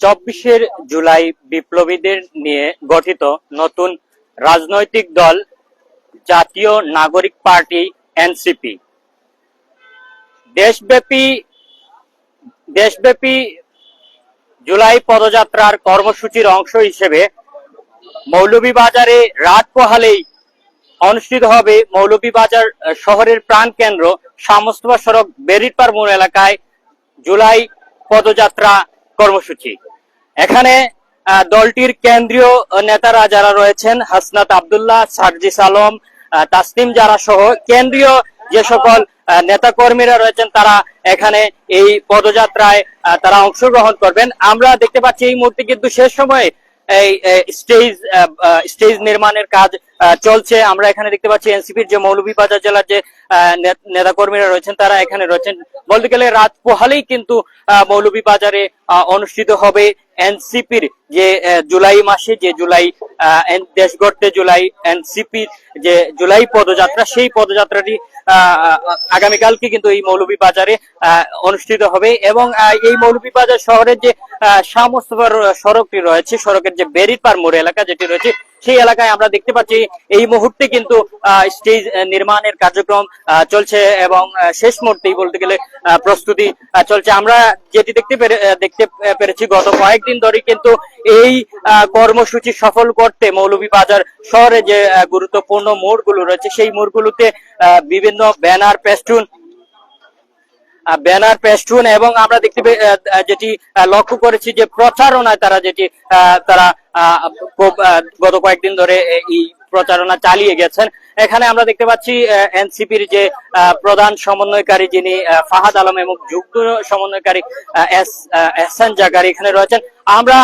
চব্বিশের জুলাই বিপ্লবীদের নিয়ে গঠিত নতুন রাজনৈতিক দল জাতীয় নাগরিক পার্টি এনসিপি। দেশব্যাপী দেশব্যাপী জুলাই পদযাত্রার কর্মসূচির অংশ হিসেবে মৌলভীবাজারে রাত পোহালেই অনুষ্ঠিত হবে মৌলভীবাজার শহরের প্রাণকেন্দ্র শামস্তবা সড়ক বেরিটপার মোড় এলাকায় জুলাই পদযাত্রা কর্মসূচি। এখানে দলটির কেন্দ্রীয় নেতারা যারা রয়েছেন, হাসনাত আবদুল্লাহ, সার্জিস আলম তাসনিম যারা সহ কেন্দ্রীয় যে সকল নেতা কর্মীরা রয়েছেন, তারা এখানে এই পদযাত্রায় তারা অংশগ্রহণ করবেন। আমরা দেখতে পাচ্ছি এই মুহূর্তে কিন্তু শেষ সময়ে এই স্টেজ স্টেজ নির্মাণের কাজ চলছে। আমরা এখানে দেখতে পাচ্ছি এনসিপির যে মৌলভীবাজার জেলার যে নেতা কর্মীরা রয়েছেন, তারা এখানে রয়েছেন। বলতে গেলে রাত পোহালেই কিন্তু মৌলভীবাজারে অনুষ্ঠিত হবে এনসিপির যে জুলাই মাসে যে জুলাই দেশ গড়তে জুলাই, এনসিপির যে জুলাই পদযাত্রা, সেই পদযাত্রাটি আগামীকালকে কিন্তু এই মৌলভীবাজারে অনুষ্ঠিত হবে এবং এই মৌলভীবাজার শহরের যে সামস্তবার সড়কটি রয়েছে, সড়কের যে বেরিপার মোড় এলাকা যেটি রয়েছে সেই এলাকায় আমরা দেখতে পাচ্ছি, এই মুহূর্তে কিন্তু স্টেজ নির্মাণের কার্যক্রম চলছে এবং শেষ মুহূর্তেই বলতে গেলে প্রস্তুতি চলছে। আমরা যেটি দেখতে পেরে দেখতে পেরেছি, গত কয়েকদিন ধরে কিন্তু এই কর্মসূচি সফল করতে মৌলভীবাজার শহরে যে গুরুত্বপূর্ণ মোড়গুলো রয়েছে, সেই মোড়গুলোতে বিভিন্ন ব্যানার পেস্টুন ব্যানার পেস্টুন এবং আমরা দেখতে যেটি লক্ষ্য করেছি যে প্রচারণায় তারা যেটি তারা গত কয়েকদিন ধরে এই প্রচারণা চালিয়ে গেছেন। এখানে আমরা দেখতে পাচ্ছি এনসিপির যে প্রধান সমন্বয়কারী যিনি ফাহাদ আলম এবং যুগ্ম সমন্বয়কারী এস এহসান জাগারি এখানে রয়েছেন। আমরা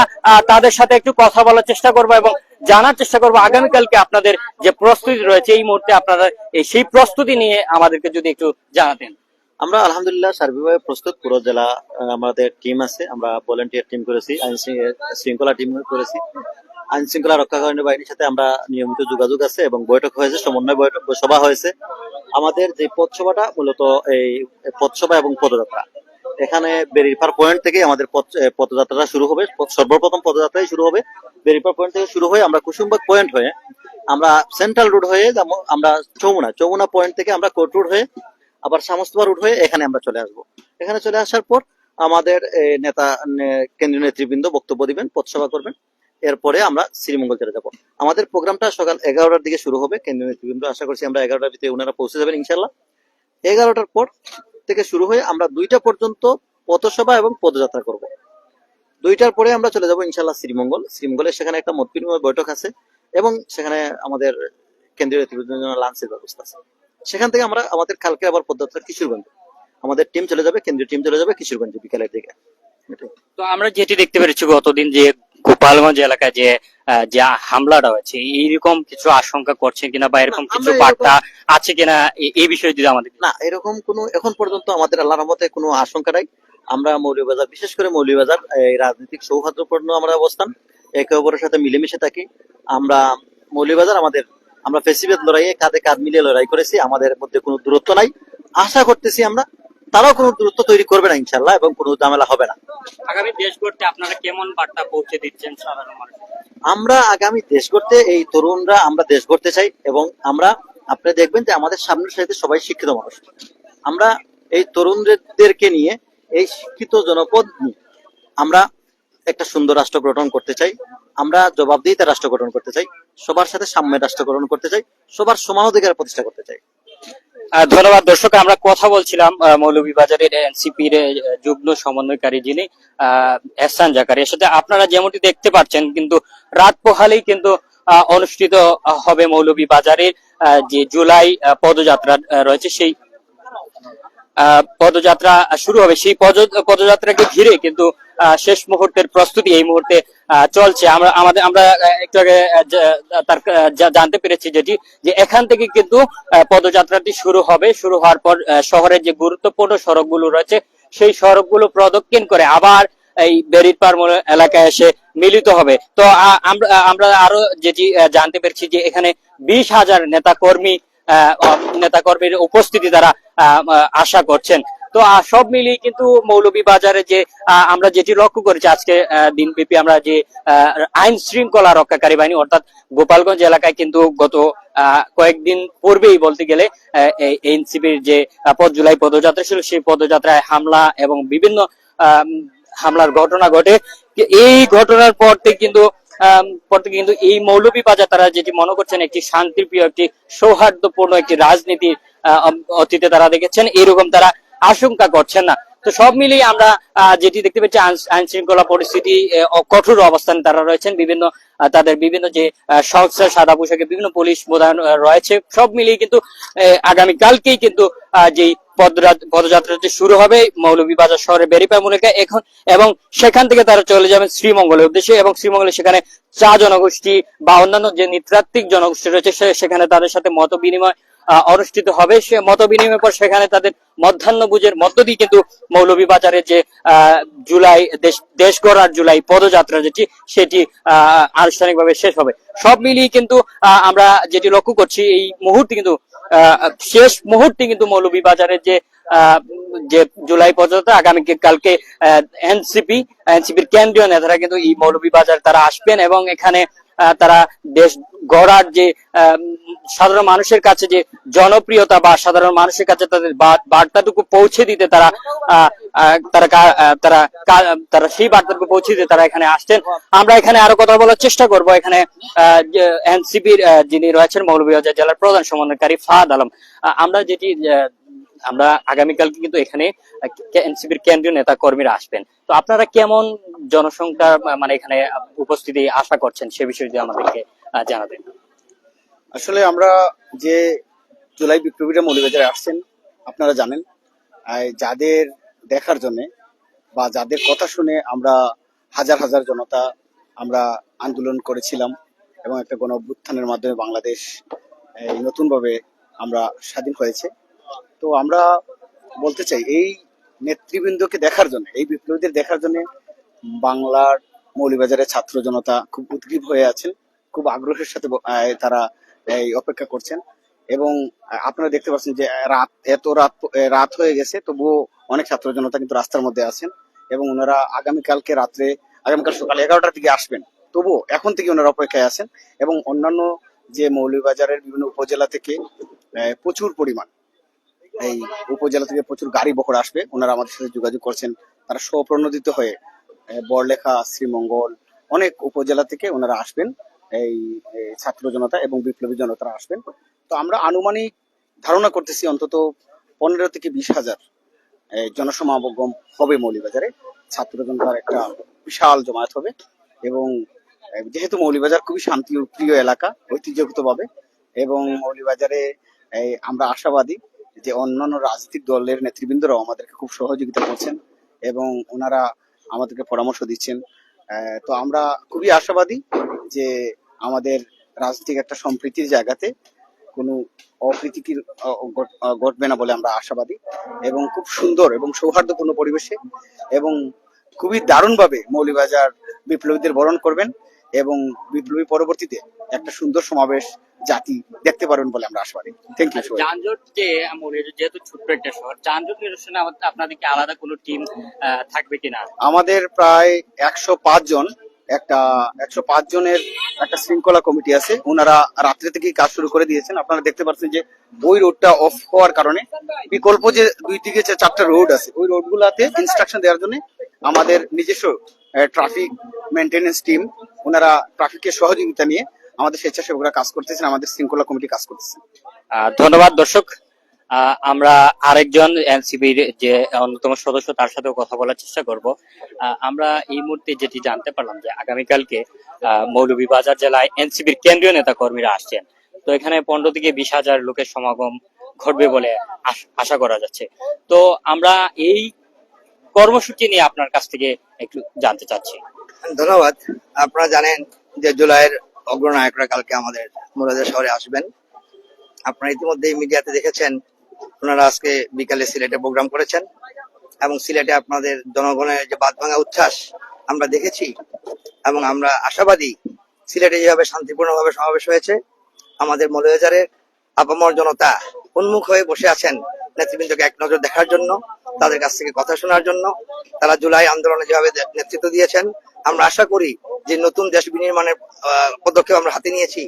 তাদের সাথে একটু কথা বলার চেষ্টা করব এবং জানার চেষ্টা করব। আগামীকালকে আপনাদের যে প্রস্তুতি রয়েছে, এই মুহূর্তে আপনারা সেই প্রস্তুতি নিয়ে আমাদেরকে যদি একটু জানাতেন। আমরা আলহামদুলিল্লাহ সার্বিকভাবে প্রস্তুত। পুরো জেলা আমাদের টিম আছে। আমরা ভলেন্টিয়ার টিম করেছি, আইন শৃঙ্খলা টিম করেছি। আইন শৃঙ্খলা রক্ষাকারী বাহিনীর সাথে আমরা নিয়মিত যোগাযোগ আছে এবং বৈঠক হয়েছে, সমন্বয় বৈঠক, সভা হয়েছে। আমাদের যে পথসভাটা, মূলত এই পথসভা এবং পদযাত্রা। এখানে বেরিপার পয়েন্ট থেকে আমাদের পদযাত্রাটা শুরু হবে। সর্বপ্রথম পদযাত্রাই শুরু হবে। বেরিপার পয়েন্ট থেকে শুরু হয়ে আমরা কুসুমবাগ পয়েন্ট হয়ে, আমরা সেন্ট্রাল রোড হয়ে আমরা চৌমুনা। চৌমুনা পয়েন্ট থেকে আমরা কোর্ট রোড হয়ে আবার সামস্তবা রুট হয়ে এখানে আমরা চলে আসব। এখানে চলে আসার পর আমাদের নেতা কেন্দ্রীয় নেতৃবৃন্দ বক্তব্য দিবেন, পথসভা করবেন। এরপরে আমরা শ্রীমঙ্গল চলে যাব। আমাদের প্রোগ্রামটা সকাল এগারোটার দিকে শুরু হবে। কেন্দ্রীয় নেতৃবৃন্দ, আশা করছি আমরা এগারোটার ভিতরে ওনারা পৌঁছে যাবেন ইনশাল্লাহ এগারোটার পর থেকে শুরু হয়ে আমরা দুইটা পর্যন্ত পথসভা এবং পদযাত্রা করব। দুইটার পরে আমরা চলে যাব ইনশাল্লাহ শ্রীমঙ্গল। শ্রীমঙ্গলে সেখানে একটা মত বিনিময় বৈঠক আছে এবং সেখানে আমাদের কেন্দ্রীয় নেতৃবৃন্দের জন্য লাঞ্চের ব্যবস্থা আছে। সেখান থেকে আমরা আমাদের কালকে আবার পদযাত্রা কিশোরগঞ্জ। আমাদের টিম চলে যাবে কেন্দ্রীয় টিম চলে যাবে কিশোরগঞ্জে বিকালের দিকে। তো আমরা যেটি দেখতে পেরেছি গতদিন যে গোপালগঞ্জ এলাকায় যে যে হামলাটা হয়েছে এইরকম কিছু আশঙ্কা করছেন কিনা বা এরকম কিছু বার্তা আছে কিনা এই বিষয়ে যদি আমাদের না এরকম কোনো এখন পর্যন্ত আমাদের আল্লাহর রহমতে কোনো আশঙ্কা নাই। আমরা মৌলভীবাজার বিশেষ করে মৌলভীবাজার এই রাজনৈতিক সৌহার্দ্যপূর্ণ আমরা অবস্থান। একে অপরের সাথে মিলেমিশে থাকি। আমরা মৌলভীবাজার আমাদের আমরা ফেসিবেদ লড়াইয়ে কাঁধে কাঁধ মিলিয়ে লড়াই করেছি আমাদের মধ্যে কোনো দূরত্ব নাই। আশা করতেছি আমরা তারাও কোনো দূরত্ব তৈরি করবে না ইনশাল্লাহ এবং কোনো ঝামেলা হবে না। আগামী দেশ গড়তে আপনারা কেমন বার্তা পৌঁছে দিচ্ছেন সাধারণ আমরা আগামী দেশ গড়তে এই তরুণরা আমরা দেশ গড়তে চাই এবং আমরা আপনি দেখবেন যে আমাদের সামনের সাথে সবাই শিক্ষিত মানুষ। আমরা এই তরুণদেরকে নিয়ে এই শিক্ষিত জনপদ নিয়ে আমরা একটা সুন্দর রাষ্ট্র গঠন করতে চাই। আমরা জবাবদিহিতা রাষ্ট্র গঠন করতে চাই। সবার সাথে সাম্যের রাষ্ট্র গঠন করতে চাই সবার সমান অধিকার প্রতিষ্ঠা করতে চাই। ধন্যবাদ দর্শক আমরা কথা বলছিলাম মৌলভীবাজারের এনসিপির যুগ্ম সমন্বয়কারী যিনি আহ, এহসান জাকারি এর সাথে আপনারা যেমনটি দেখতে পাচ্ছেন কিন্তু রাত পোহালেই কিন্তু অনুষ্ঠিত হবে মৌলভীবাজারের যে জুলাই পদযাত্রা রয়েছে সেই পদযাত্রা শুরু হবে। সেই পদ- পদযাত্রাকে ঘিরে কিন্তু শেষ মুহূর্তের প্রস্তুতি এই মুহূর্তে চলছে। আমরা, আমাদের, আমরা একটু আগে তার জানতে পেরেছি যেটি, যে এখান থেকে কিন্তু পদযাত্রাটি শুরু হবে। শুরু হওয়ার পর শহরের যে গুরুত্বপূর্ণ সড়কগুলো রয়েছে, সেই সড়কগুলো প্রদক্ষিণ করে আবার এই বেরিটপার এলাকায় এসে মিলিত হবে। তো আমরা আমরা আরও যেটি জানতে পেরেছি যে এখানে বিশ হাজার নেতা কর্মী নেতা কর্মীর উপস্থিতি তারা আশা করছেন। তো সব মিলিয়ে কিন্তু মৌলভীবাজারে যে আমরা যেটি লক্ষ্য করেছি, আজকে দিনব্যাপী আমরা যে আইন শৃঙ্খলা রক্ষাকারী বাহিনী, অর্থাৎ গোপালগঞ্জ এলাকায় কিন্তু গত কয়েকদিন পূর্বেই বলতে গেলে এনসিপির যে পদ জুলাই পদযাত্রা ছিল, সেই পদযাত্রায় হামলা এবং বিভিন্ন হামলার ঘটনা ঘটে। এই ঘটনার পর থেকে কিন্তু কিন্তু এই মৌলভীবাজার তারা যেটি মনে করছেন, একটি শান্তিপ্রিয়, একটি সৌহার্দ্যপূর্ণ একটি রাজনীতি অতীতে তারা দেখেছেন। এরকম তারা আশঙ্কা করছেন না। তো সব মিলিয়ে আমরা যেটি দেখতে পাচ্ছি আইন শৃঙ্খলা পরিস্থিতি কঠোর অবস্থানে তারা রয়েছেন। বিভিন্ন তাদের বিভিন্ন যে সংস্থা সাদা পোশাকে বিভিন্ন পুলিশ মোতায়েন আহ, রয়েছে। সব মিলিয়ে কিন্তু আহ, আগামীকালকেই কিন্তু যেই পদযাত্রাটি শুরু হবে মৌলভীবাজার শহরের বেরিপা মূলিকা এখন এবং সেখান থেকে তারা চলে যাবেন শ্রীমঙ্গলের উদ্দেশ্যে এবং শ্রীমঙ্গলে সেখানে চা জনগোষ্ঠী বা অন্যান্য যে নৃতাত্ত্বিক জনগোষ্ঠী রয়েছে সেখানে তাদের সাথে মত বিনিময় অনুষ্ঠিত হবে। সে মত বিনিময়ের পর সেখানে তাদের মধ্যাহ্ন বুঝের মধ্য দিয়ে কিন্তু মৌলভীবাজারের যে জুলাই দেশ দেশ গড়ার জুলাই পদযাত্রা যেটি, সেটি আনুষ্ঠানিকভাবে শেষ হবে। সব মিলিয়ে কিন্তু আমরা যেটি লক্ষ্য করছি, এই মুহূর্তে কিন্তু শেষ মুহূর্তে কিন্তু মৌলভীবাজারের যে যে জুলাই পর্যন্ত আগামী কালকে এনসিপি, এনসিপির কেন্দ্রীয় নেতারা কিন্তু এই মৌলভীবাজার তারা আসবেন এবং এখানে তারা দেশ গড়ার যে সাধারণ মানুষের কাছে যে জনপ্রিয়তা বা সাধারণ মানুষের কাছে তাদের বার্তাটুকু পৌঁছে দিতে তারা তারা তারা তারা সেই বার্তাটুকু পৌঁছে দিতে তারা এখানে আসছেন। আমরা এখানে আরও কথা বলার চেষ্টা করব। এখানে এনসিপির যিনি রয়েছেন, মৌলভীবাজার জেলার প্রধান সমন্বয়কারী ফাহাদ আলম। আমরা যেটি আমরা আগামীকালকে কিন্তু এখানে এনসিপির কেন্দ্রীয় নেতা কর্মীরা আসবেন। তো আপনারা কেমন জনসংখ্যা মানে এখানে উপস্থিতি আশা করছেন সে বিষয়ে যদি আমাদেরকে জানাবেন আসলে আমরা যে জুলাই বিপ্লবীরা মৌলবাজারে আসছেন, আপনারা জানেন যাদের দেখার জন্য বা যাদের কথা শুনে আমরা হাজার হাজার জনতা আমরা আন্দোলন করেছিলাম এবং একটা গণ অভ্যুত্থানের মাধ্যমে বাংলাদেশ নতুনভাবে আমরা স্বাধীন হয়েছে। তো আমরা বলতে চাই, এই নেতৃবৃন্দকে দেখার জন্য, এই বিপ্লবীদের দেখার জন্য বাংলার মৌলবাজারের ছাত্র জনতা খুব উদ্গ্রীব হয়ে আছেন, খুব আগ্রহের সাথে তারা এই অপেক্ষা করছেন এবং আপনারা দেখতে পাচ্ছেন যে রাত, এত রাত রাত হয়ে গেছে, তবুও অনেক ছাত্র জনতা কিন্তু রাস্তার মধ্যে আছেন এবং ওনারা আগামীকালকে রাত্রে, আগামীকাল সকাল এগারোটার দিকে আসবেন। তবুও এখন থেকে ওনারা অপেক্ষায় আছেন এবং অন্যান্য যে মৌলভীবাজারের বিভিন্ন উপজেলা থেকে প্রচুর পরিমাণ এই উপজেলা থেকে প্রচুর গাড়ি বহর আসবে। ওনারা আমাদের সাথে যোগাযোগ করছেন। তারা স্বপ্রণোদিত হয়ে বড়লেখা, শ্রীমঙ্গল, অনেক উপজেলা থেকে ওনারা আসবেন। এই ছাত্র জনতা এবং বিপ্লবী জনতারা আসবেন। তো আমরা আনুমানিক ধারণা করতেছি অন্তত পনেরো থেকে বিশ হাজার জনসমাগম হবে মৌলিবাজারে ছাত্র জনতার একটা বিশাল জমায়েত হবে এবং যেহেতু মৌলিবাজার খুবই শান্তি প্রিয় এলাকা, ঐতিহ্যগতভাবে এবং মৌলিবাজারে আমরা আশাবাদী যে অন্যান্য রাজনৈতিক দলের নেতৃবৃন্দরাও আমাদেরকে খুব সহযোগিতা করছেন এবং ওনারা আমাদেরকে পরামর্শ দিচ্ছেন। তো আমরা খুবই আশাবাদী যে আমাদের রাজনৈতিক একটা সম্প্রীতির জায়গাতে কোনো অপ্রীতিকির ঘটবে না বলে আমরা আশাবাদী এবং খুব সুন্দর এবং সৌহার্দ্যপূর্ণ পরিবেশে এবং খুবই দারুণভাবে মৌলিবাজার বিপ্লবীদের বরণ করবেন এবং বিপ্লবী পরবর্তীতে একটা সুন্দর সমাবেশ জাতি দেখতে পারবেন বলে আমরা আশাবাদী থ্যাংক ইউ যানজট যে মৌলভীবাজার যেহেতু ছোট্ট একটা শহর যানজট নিরসনে আমাদের- আপনাদেরকে আলাদা কোনো টিম থাকবে কিনা? আমাদের প্রায় একশো পাঁচ জন একটা একশো পাঁচ জনের একটা শৃঙ্খলা কমিটি আছে। ওনারা রাত্রে থেকেই কাজ শুরু করে দিয়েছেন। আপনারা দেখতে পাচ্ছেন যে ওই রোডটা অফ হওয়ার কারণে বিকল্প যে দুই দিকে যে চারটা রোড আছে ওই রোড গুলাতে ইনস্ট্রাকশন দেওয়ার জন্য আমাদের নিজস্ব ট্রাফিক মেনটেনেন্স টিম ওনারা ট্রাফিকের সহযোগিতা নিয়ে আমাদের স্বেচ্ছাসেবকরা কাজ করতেছেন আমাদের শৃঙ্খলা কমিটি কাজ করতেছে। ধন্যবাদ দর্শক। আমরা আরেকজন এনসিপির যে অন্যতম সদস্য তার সাথেও কথা বলার চেষ্টা করব। আমরা এই মুহূর্তে যেটি জানতে পারলাম যে আগামীকালকে আহ, মৌলভীবাজার জেলায় এনসিপির কেন্দ্রীয় নেতা কর্মীরা আসছেন। তো এখানে পনেরো থেকে বিশ হাজার লোকের সমাগম ঘটবে বলে আশ- আশা করা যাচ্ছে। তো আমরা এই কর্মসূচি নিয়ে আপনার কাছ থেকে একটু জানতে চাচ্ছি। ধন্যবাদ। আপনারা জানেন যে জুলাইয়ের অগ্রনায়করা কালকে আমাদের মুরাদের শহরে আসবেন। আপনারা ইতিমধ্যে মিডিয়াতে দেখেছেন, ওনারা আজকে বিকালে সিলেটে প্রোগ্রাম করেছেন এবং সিলেটে আপনাদের জনগণের যে বাদ ভাঙা উচ্ছ্বাস আমরা দেখেছি এবং আমরা আশাবাদী সিলেটে যেভাবে শান্তিপূর্ণভাবে সমাবেশ হয়েছে, আমাদের মৌলবাজারের আপামর জনতা উন্মুখ হয়ে বসে আছেন নেতৃবৃন্দকে এক নজর দেখার জন্য, তাদের কাছ থেকে কথা শোনার জন্য। তারা জুলাই আন্দোলনে যেভাবে নেতৃত্ব দিয়েছেন, আমরা আশা করি যে নতুন দেশ বিনির্মাণের পদক্ষেপ আমরা হাতে নিয়েছি।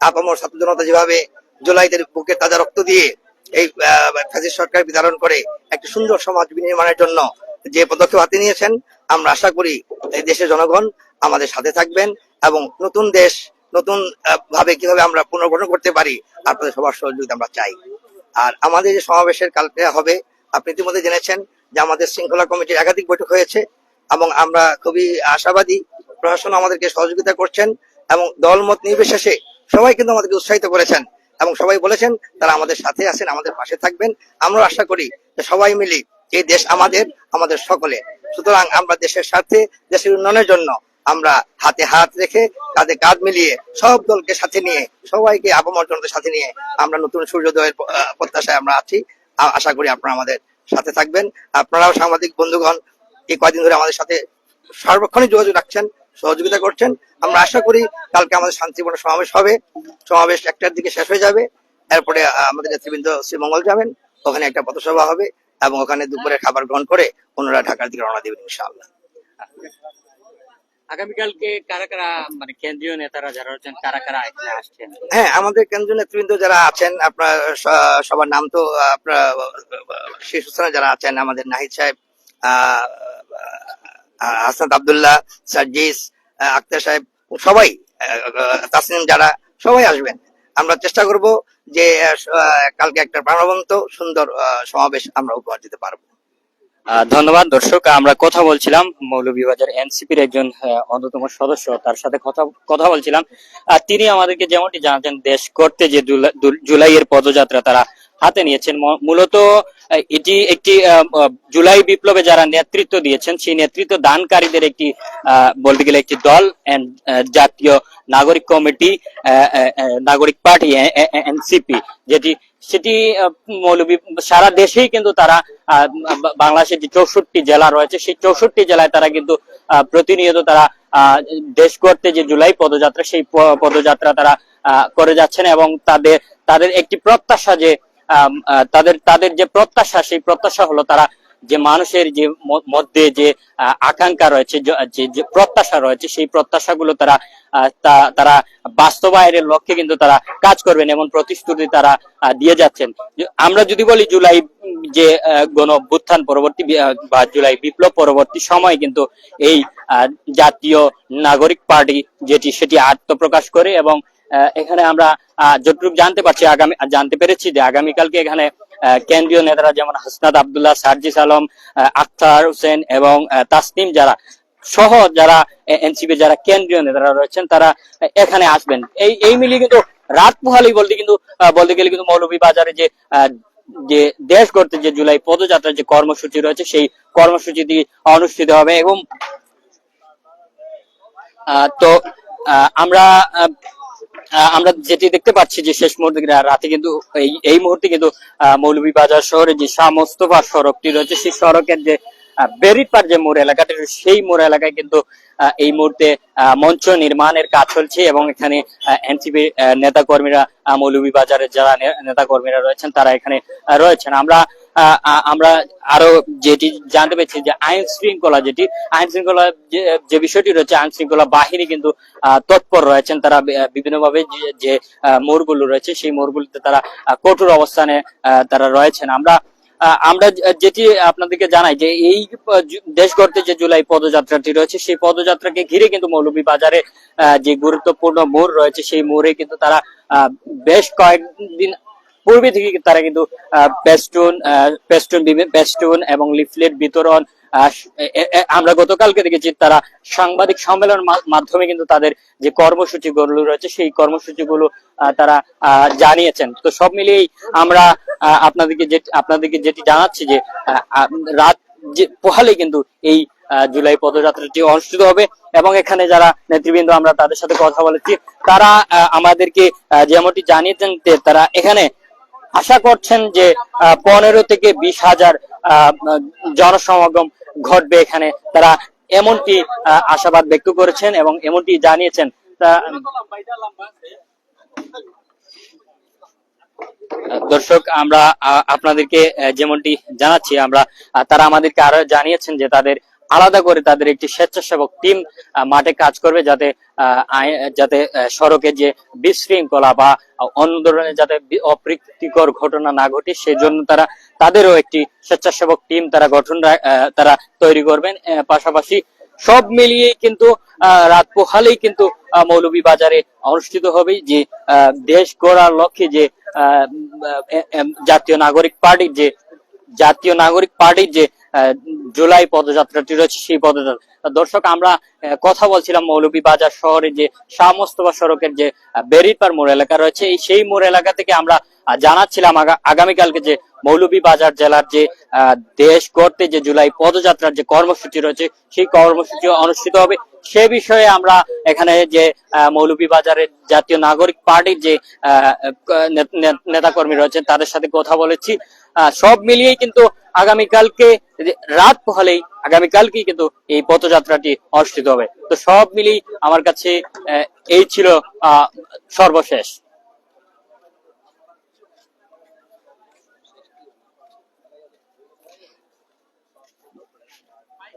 আপামর ছাত্র জনতা যেভাবে জুলাইদের বুকে তাজা রক্ত দিয়ে এই ফ্যাসিস সরকার বিতরণ করে একটি সুন্দর সমাজ বিনির্মাণের জন্য যে পদক্ষেপ হাতে নিয়েছেন, আমরা আশা করি এই দেশের জনগণ আমাদের সাথে থাকবেন এবং নতুন দেশ, নতুন ভাবে কীভাবে আমরা পুনর্গঠন করতে পারি, আপনাদের সবার সহযোগিতা আমরা চাই। আর আমাদের যে সমাবেশের কালকে হবে, আপনি ইতিমধ্যে জেনেছেন যে আমাদের শৃঙ্খলা কমিটির একাধিক বৈঠক হয়েছে এবং আমরা খুবই আশাবাদী প্রশাসন আমাদেরকে সহযোগিতা করছেন এবং দলমত নির্বিশেষে সবাই কিন্তু আমাদেরকে উৎসাহিত করেছেন এবং সবাই বলেছেন তারা আমাদের সাথে আছেন, আমাদের পাশে থাকবেন। আমরা আশা করি যে সবাই মিলে এই দেশ আমাদের আমাদের সকলে সুতরাং আমরা দেশের স্বার্থে, দেশের উন্নয়নের জন্য আমরা হাতে হাত রেখে কাঁধে কাঁধ মিলিয়ে সব দলকে সাথে নিয়ে, সবাইকে জনতার সাথে নিয়ে আমরা নতুন সূর্যোদয়ের প্রত্যাশায় আমরা আছি। আশা করি আপনারা আমাদের সাথে থাকবেন। আপনারাও সাংবাদিক, বন্ধুগণ, এই কয়দিন ধরে আমাদের সাথে সার্বক্ষণিক যোগাযোগ রাখছেন, সহযোগিতা করছেন। আমরা আশা করি কালকে আমাদের শান্তিপূর্ণ সমাবেশ হবে। সমাবেশ একটার দিকে শেষ হয়ে যাবে। এরপরে আমাদের নেতৃবৃন্দ শ্রীমঙ্গল যাবেন। ওখানে একটা পথসভা হবে এবং ওখানে দুপুরে খাবার গ্রহণ করে ওনারা ঢাকার দিকে রওনা দেবেন ইনশাআল্লাহ। আগামীকালকে কারা কারা মানে কেন্দ্রীয় নেতারা যারা রয়েছেন, কারা কারা আসছেন? হ্যাঁ আমাদের কেন্দ্রীয় নেতৃবৃন্দ যারা আছেন, আপনার সবার নাম তো আপনার শীর্ষস্থানে যারা আছেন, আমাদের নাহিদ সাহেব হাসনাত আবদুল্লাহ, সার্জিস আক্তার সাহেব, সবাই তাসনিম যারা, সবাই আসবেন। আমরা চেষ্টা করব যে কালকে একটা প্রাণবন্ত, সুন্দর সমাবেশ আমরা উপহার দিতে পারব। ধন্যবাদ, দর্শক। আমরা কথা বলছিলাম মৌলভীবাজার এনসিপির একজন অন্যতম সদস্য, তার সাথে কথা কথা বলছিলাম। আর তিনি আমাদেরকে যেমনটি জানাতেন, দেশ করতে যে জুলাইয়ের পদযাত্রা তারা হাতে নিয়েছেন মূলত এটি একটি জুলাই বিপ্লবে যারা নেতৃত্ব দিয়েছেন, সেই নেতৃত্ব দানকারীদের একটি বলতে গেলে একটি দল জাতীয় নাগরিক কমিটি নাগরিক পার্টি এনসিপি, যেটি সেটি মৌলবী সারা দেশেই কিন্তু তারা বাংলাদেশের যে চৌষট্টি জেলা রয়েছে, সেই চৌষট্টি জেলায় তারা কিন্তু প্রতিনিয়ত তারা দেশ করতে যে জুলাই পদযাত্রা, সেই পদযাত্রা তারা করে যাচ্ছেন এবং তাদের তাদের একটি প্রত্যাশা যে তাদের তাদের যে প্রত্যাশা, সেই প্রত্যাশা হলো তারা যে মানুষের যে মধ্যে যে আকাঙ্ক্ষা রয়েছে, যে- প্রত্যাশা রয়েছে, সেই প্রত্যাশাগুলো তারা তারা বাস্তবায়নের লক্ষ্যে কিন্তু তারা কাজ করবেন এমন প্রতিশ্রুতি তারা দিয়ে যাচ্ছেন। আমরা যদি বলি জুলাই যে গণ অভ্যুত্থান পরবর্তী বা জুলাই বিপ্লব পরবর্তী সময় কিন্তু এই জাতীয় নাগরিক পার্টি যেটি, সেটি আত্মপ্রকাশ করে এবং এখানে আমরা যতটুকু জানতে পারছি, আগামী, জানতে পেরেছি যে আগামীকালকে এখানে কেন্দ্রীয় নেতারা যেমন হাসনাত আবদুল্লাহ, সার্জিস আলম আখতার হোসেন এবং তাসনিম যারা, সহ যারা এনসিপি যারা কেন্দ্রীয় নেতারা রয়েছেন, তারা এখানে আসবেন। এই এই মিলিয়ে কিন্তু রাত পোহালি বলতে কিন্তু বলতে গেলে কিন্তু মৌলভী বাজারে যে যে দেশ করতে যে জুলাই পদযাত্রার যে কর্মসূচি রয়েছে, সেই কর্মসূচিটি অনুষ্ঠিত হবে এবং তো আমরা আমরা যেটি দেখতে পাচ্ছি যে শেষ মুহূর্তে রাতে কিন্তু এই মুহূর্তে কিন্তু মৌলভীবাজার শহরে যে শাহ মোস্তফা সড়কটি রয়েছে, সেই সড়কের যে বেরিপার যে মোড় এলাকাটি সেই মোড় এলাকায় কিন্তু এই মুহূর্তে মঞ্চ নির্মাণের কাজ চলছে এবং এখানে এনসিপি নেতা কর্মীরা মৌলভীবাজারের যারা নেতা কর্মীরা রয়েছেন, তারা এখানে রয়েছেন। আমরা আমরা আরও যেটি জানতে পেরেছি যে আইন শৃঙ্খলা যেটি, আইন শৃঙ্খলা যে বিষয়টি রয়েছে, আইন শৃঙ্খলা বাহিনী কিন্তু তৎপর রয়েছেন। তারা বিভিন্ন ভাবে যে মোড়গুলো রয়েছে, সেই মোড়গুলিতে তারা কঠোর অবস্থানে তারা রয়েছেন। আমরা আমরা যেটি আপনাদেরকে জানাই যে, এই দেশ গড়তে যে জুলাই পদযাত্রাটি রয়েছে, সেই পদযাত্রাকে ঘিরে কিন্তু মৌলভী বাজারে যে গুরুত্বপূর্ণ মোড় রয়েছে, সেই মোড়ে কিন্তু তারা বেশ কয়েকদিন পূর্বে থেকে তারা কিন্তু পেস্টুন এবং লিফলেট বিতরণ আমরা গতকালকে দেখেছি তারা সাংবাদিক সম্মেলন মাধ্যমে কিন্তু তাদের যে কর্মসূচি গুলো রয়েছে, সেই কর্মসূচিগুলো তারা জানিয়েছেন। তো সব মিলিয়েই আমরা আপনাদেরকে যে, আপনাদেরকে যেটি জানাচ্ছি যে রাত যে, পোহালে কিন্তু এই জুলাই পদযাত্রাটি অনুষ্ঠিত হবে এবং এখানে যারা নেতৃবৃন্দ আমরা তাদের সাথে কথা বলেছি, তারা আমাদেরকে যেমনটি জানিয়েছেন তারা এখানে আশা করছেন যে পনেরো থেকে বিশ হাজার জনসমাগম ঘটবে এখানে। তারা এমনটি আশাবাদ ব্যক্ত করেছেন এবং এমনটি জানিয়েছেন। দর্শক, আমরা আপনাদেরকে যেমনটি জানাচ্ছি, আমরা তারা আমাদেরকে আরও জানিয়েছেন যে তাদের আলাদা করে তাদের একটি স্বেচ্ছাসেবক টিম মাঠে কাজ করবে যাতে যাতে সড়কে যে বিশৃঙ্খলা বা অন্য ধরনের যাতে অপ্রীতিকর ঘটনা না ঘটে সেই জন্য তারা তাদেরও একটি স্বেচ্ছাসেবক টিম তারা গঠন তারা তৈরি করবেন। পাশাপাশি সব মিলিয়ে কিন্তু আহ, রাত পোহালেই কিন্তু আহ, মৌলভীবাজারে অনুষ্ঠিত হবে যে দেশ গড়ার লক্ষ্যে যে জাতীয় নাগরিক পার্টির যে জাতীয় নাগরিক পার্টির যে জুলাই পদযাত্রাটি রয়েছে সেই পদযাত্রা। দর্শক, আমরা কথা বলছিলাম মৌলভী বাজার শহরে যে শাহমস্তফা সড়কের যে বেরিপার মোড় এলাকা রয়েছে সেই মোড় এলাকা থেকে আমরা জানাচ্ছিলাম আগামীকালকে যে মৌলভীবাজার জেলার যে দেশ গড়তে যে জুলাই পদযাত্রার যে কর্মসূচি রয়েছে, সেই কর্মসূচি অনুষ্ঠিত হবে। সে বিষয়ে আমরা এখানে যে মৌলভীবাজারের জাতীয় নাগরিক পার্টির যে নেতাকর্মী রয়েছেন, তাদের সাথে কথা বলেছি। সব মিলিয়েই কিন্তু আগামীকালকে রাত পোহালেই আগামীকালকেই কিন্তু এই পথযাত্রাটি অনুষ্ঠিত হবে। তো সব মিলিয়ে আমার কাছে এই ছিল সর্বশেষ।